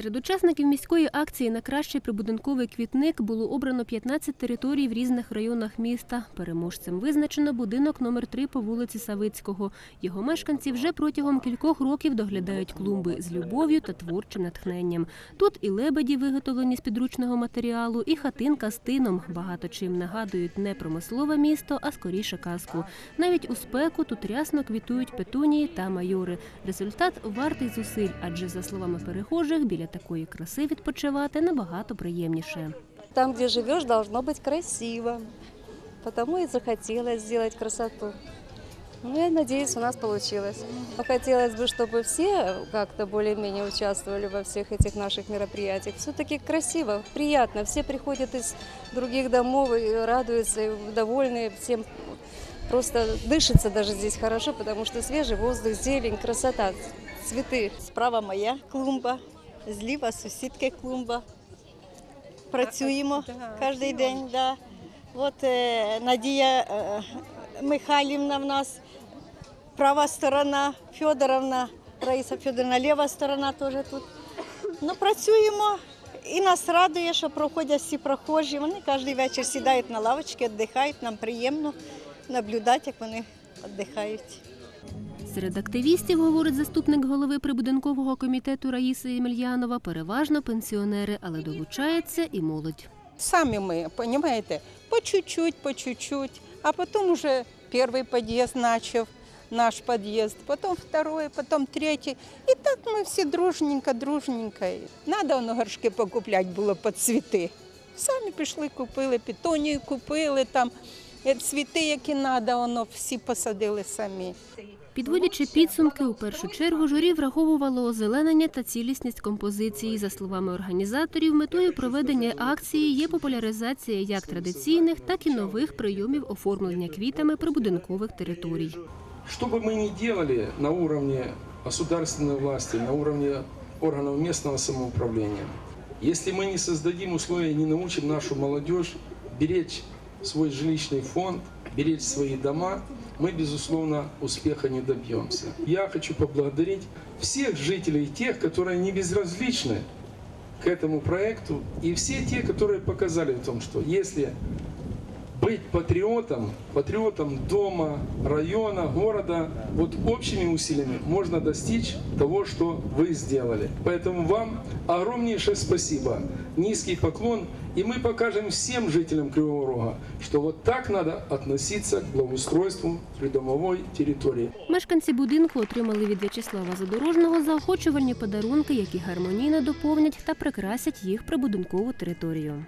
Серед учасників міської акції на кращий прибудинковий квітник було обрано 15 територій в різних районах міста. Переможцем визначено будинок номер 3 по вулиці Савицького. Його мешканці вже протягом кількох років доглядають клумби з любов'ю та творчим натхненням. Тут і лебеді, виготовлені з підручного матеріалу, і хатинка з тином. Багато чим нагадують не промислове місто, а скоріше казку. Навіть у спеку тут рясно квітують петунії та майори. Результат вартий зусиль, адже за словами перехожих, біля такої краси відпочивати набагато приємніше. Там, где живешь, должно быть красиво. Потому и захотелось сделать красоту. Ну, я надеюсь, у нас получилось. Но Хотелось бы, чтобы все как-то более-менее участвовали во всех этих наших мероприятиях. Все-таки красиво, приятно. Все приходят из других домов и радуются, и довольны всем. Просто дышится даже здесь хорошо, потому что свежий воздух, зелень, красота, цветы. Справа моя клумба, зліва сусідки клумба. Працюємо кожен день. Да. От е, Надія е, Михайлівна в нас, права сторона, Федоровна, Раїса Федоровна, ліва сторона теж тут. Ну, працюємо і нас радує, що проходять всі прохожі. Вони кожен вечір сідають на лавочки, віддихають. Нам приємно наблюдати, як вони віддихають. Серед активістів, говорить заступник голови прибудинкового комітету Раїса Ємельянова, переважно пенсіонери, але долучається і молодь. Сами мы, понимаете, по чуть-чуть, по чуть-чуть, а потом уже первый подъезд начав, наш подъезд, потом второй, потом третий. И так мы все дружненько, дружненько. Надо воно горшки покупляти було під цвіти. Самі пішли, купили, пітонію купили, там е, цвіти, які треба, воно всі посадили самі. Підводячи підсумки, у першу чергу журі враховувало озеленення та цілісність композиції. За словами організаторів, метою проведення акції є популяризація як традиційних, так і нових прийомів оформлення квітами прибудинкових територій. Что бы мы ни делали на уровне государственной власти, на уровне органов местного самоуправления, если мы не создадим условия, не научим нашу молодежь беречь свой жилищный фонд, беречь свои дома, мы, безусловно, успеха не добьемся. Я хочу поблагодарить всех жителей, тех, которые не безразличны к этому проекту, и все те, которые показали в том, что если быть патриотом, патриотом дома, района, города, вот общими усилиями можно достичь того, что вы сделали. Поэтому вам огромнейшее спасибо, низкий поклон, и мы покажем всем жителям Кривого Рога, что вот так надо относиться к благоустройству придомовой территории. Мешканці будинку отримали від В'ячеслава Задорожного заохочувальні подарунки, які гармонійно доповнять та прикрасять їх прибудинкову територію.